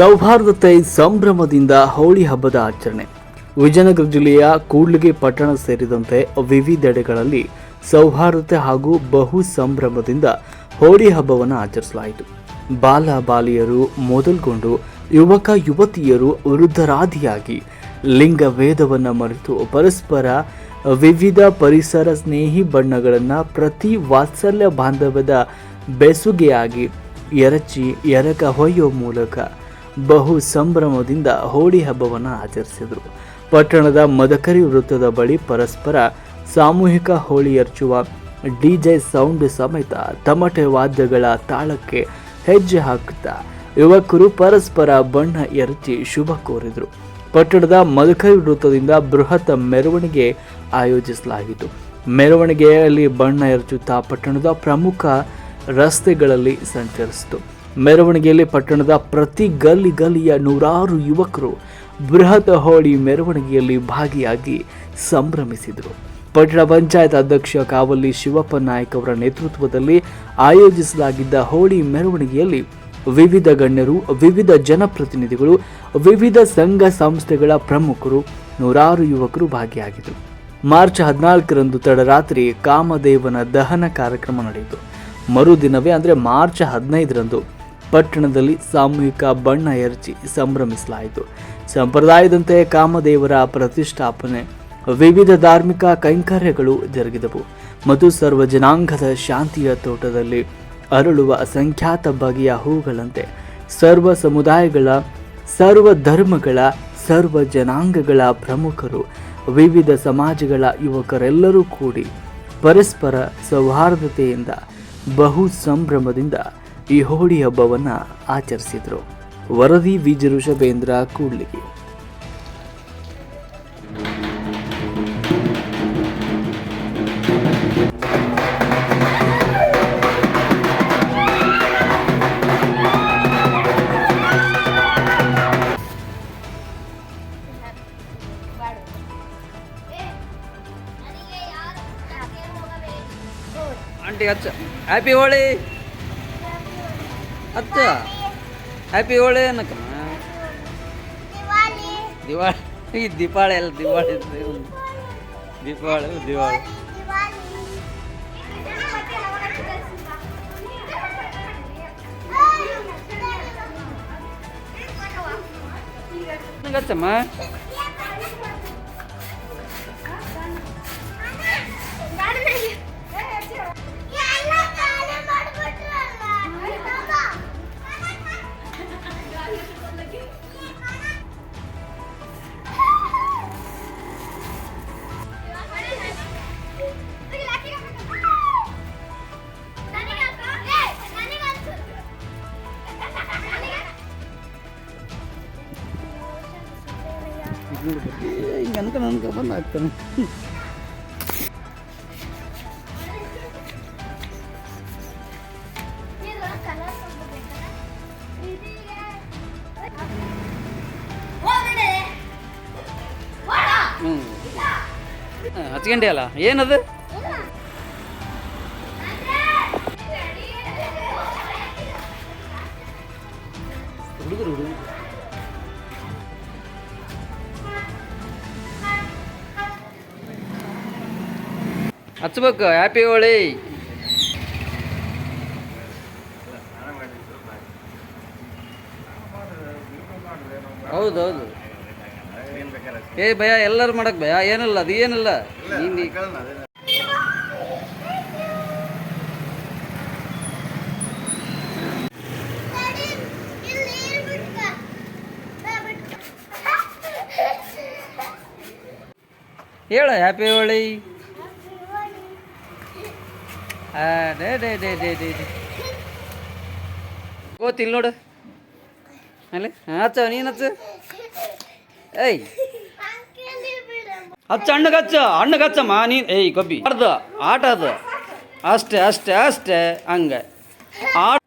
ಸೌಹಾರ್ದತೆ ಸಂಭ್ರಮದಿಂದ ಹೋಳಿ ಹಬ್ಬದ ಆಚರಣೆ. ವಿಜಯನಗರ ಜಿಲ್ಲೆಯ ಕೂಡ್ಲಿಗೆ ಪಟ್ಟಣ ಸೇರಿದಂತೆ ವಿವಿಧೆಡೆಗಳಲ್ಲಿ ಸೌಹಾರ್ದತೆ ಹಾಗೂ ಬಹು ಸಂಭ್ರಮದಿಂದ ಹೋಳಿ ಹಬ್ಬವನ್ನು ಆಚರಿಸಲಾಯಿತು. ಬಾಲ ಬಾಲಿಯರು ಮೊದಲ್ಗೊಂಡು ಯುವಕ ಯುವತಿಯರು ವೃದ್ಧರಾದಿಯಾಗಿ ಲಿಂಗ ವೇದವನ್ನು ಮರೆತು ಪರಸ್ಪರ ವಿವಿಧ ಪರಿಸರ ಸ್ನೇಹಿ ಬಣ್ಣಗಳನ್ನು ಪ್ರತಿ ವಾತ್ಸಲ್ಯ ಬಾಂಧವ್ಯದ ಬೆಸುಗೆಯಾಗಿ ಎರಚಿ ಎರಕ ಹೊಯ್ಯೋ ಮೂಲಕ ಬಹು ಸಂಭ್ರಮದಿಂದ ಹೋಳಿ ಹಬ್ಬವನ್ನು ಆಚರಿಸಿದರು. ಪಟ್ಟಣದ ಮದಕರಿ ವೃತ್ತದ ಬಳಿ ಪರಸ್ಪರ ಸಾಮೂಹಿಕ ಹೋಳಿ ಎರಚುವ ಡಿಜೆ ಸೌಂಡ್ ಸಮೇತ ತಮಟೆ ವಾದ್ಯಗಳ ತಾಳಕ್ಕೆ ಹೆಜ್ಜೆ ಹಾಕುತ್ತಾ ಯುವಕರು ಪರಸ್ಪರ ಬಣ್ಣ ಎರಚಿ ಶುಭ ಕೋರಿದರು. ಪಟ್ಟಣದ ಮದಕರಿ ವೃತ್ತದಿಂದ ಬೃಹತ್ ಮೆರವಣಿಗೆ ಆಯೋಜಿಸಲಾಗಿತ್ತು. ಮೆರವಣಿಗೆಯಲ್ಲಿ ಬಣ್ಣ ಎರಚುತ್ತಾ ಪಟ್ಟಣದ ಪ್ರಮುಖ ರಸ್ತೆಗಳಲ್ಲಿ ಸಂಚರಿಸಿತು. ಮೆರವಣಿಗೆಯಲ್ಲಿ ಪಟ್ಟಣದ ಪ್ರತಿ ಗಲ್ಲಿ ಗಲ್ಲಿಯ ನೂರಾರು ಯುವಕರು ಬೃಹತ್ ಹೋಳಿ ಮೆರವಣಿಗೆಯಲ್ಲಿ ಭಾಗಿಯಾಗಿ ಸಂಭ್ರಮಿಸಿದರು. ಪಟ್ಟಣ ಪಂಚಾಯತ್ ಅಧ್ಯಕ್ಷ ಕಾವಲ್ಲಿ ಶಿವಪ್ಪ ನಾಯಕ್ ಅವರ ನೇತೃತ್ವದಲ್ಲಿ ಆಯೋಜಿಸಲಾಗಿದ್ದ ಹೋಳಿ ಮೆರವಣಿಗೆಯಲ್ಲಿ ವಿವಿಧ ಗಣ್ಯರು, ವಿವಿಧ ಜನಪ್ರತಿನಿಧಿಗಳು, ವಿವಿಧ ಸಂಘ ಸಂಸ್ಥೆಗಳ ಪ್ರಮುಖರು, ನೂರಾರು ಯುವಕರು ಭಾಗಿಯಾಗಿದ್ದರು. ಮಾರ್ಚ್ ಹದಿನಾಲ್ಕರಂದು ತಡರಾತ್ರಿ ಕಾಮದೇವನ ದಹನ ಕಾರ್ಯಕ್ರಮ ನಡೆಯಿತು. ಮರುದಿನವೇ ಅಂದರೆ ಮಾರ್ಚ್ ಹದಿನೈದರಂದು ಪಟ್ಟಣದಲ್ಲಿ ಸಾಮೂಹಿಕ ಬಣ್ಣ ಎರಚಿ ಸಂಭ್ರಮಿಸಲಾಯಿತು. ಸಂಪ್ರದಾಯದಂತೆ ಕಾಮದೇವರ ಪ್ರತಿಷ್ಠಾಪನೆ, ವಿವಿಧ ಧಾರ್ಮಿಕ ಕೈಂಕರ್ಯಗಳು ಜರುಗಿದವು ಮತ್ತು ಸರ್ವ ಜನಾಂಗದ ಶಾಂತಿಯ ತೋಟದಲ್ಲಿ ಅರಳುವ ಅಸಂಖ್ಯಾತ ಬಗೆಯ ಹೂಗಳಂತೆ ಸರ್ವ ಸಮುದಾಯಗಳ, ಸರ್ವ ಧರ್ಮಗಳ, ಸರ್ವ ಜನಾಂಗಗಳ ಪ್ರಮುಖರು, ವಿವಿಧ ಸಮಾಜಗಳ ಯುವಕರೆಲ್ಲರೂ ಕೂಡಿ ಪರಸ್ಪರ ಸೌಹಾರ್ದತೆಯಿಂದ ಬಹು ಸಂಭ್ರಮದಿಂದ ಈ ಹೋಳಿ ಹಬ್ಬವನ್ನು ಆಚರಿಸಿದರು. ವರದಿ ವಿಜೃಷಭೇಂದ್ರ ಕೂಡ್ಲಿಗಿ. Aunty happy Holi. ಹಚ್ಚ ಹ್ಯಾಪಿ ಹೋಳಿ ಏನಕ್ಕಮ್ಮ ದಿವಾಳಿ ಈ ದೀಪಾವಳಿ ಎಲ್ಲ ದಿವಾಳಿ ದೀಪಾವಳಿ ದಿವಾಳಿ ನನಗೆ ಹಚ್ಚಮ್ಮ ಹಿಂಗೆ ಅನ್ಕ ನನ್ಕ ಬಂದು ಆಗ್ತಾನೆ ಹ್ಞೂ ಹಚ್ಕೊಂಡೆ ಅಲ್ಲ ಏನದು ಹುಡುಗರು ಹುಡುಗರು ಹಚ್ಬೇಕು ಹ್ಯಾಪಿ ಹೋಳಿ ಹೌದೌದು ಏ ಭಯ, ಎಲ್ಲರೂ ಮಾಡಕ್ ಭಯ? ಏನಲ್ಲ, ಅದು ಏನಲ್ಲ. ಹೇಳ ಹ್ಯಾಪಿ ಹೋಳಿ ಆ, ದೇ ಡೇ ಡೇ ಡೇ ಓತಿಲ್ ನೋಡು. ಅಲ್ಲಿ? ಹಚ್ಚ ನೀನು ಹಚ್ಚ. ಏಯ್. ಹಚ್ಚ ಹಣ್ಣು ಹಚ್ಚ ಹಣ್ಣು ಹಚ್ಚಮ್ಮ ನೀನು ಏಯ್ ಕಬ್ಬಿ. ಆಟ ಅದು. ಅಷ್ಟೇ ಅಷ್ಟೇ ಅಷ್ಟೇ ಹಂಗೆ. ಆಟ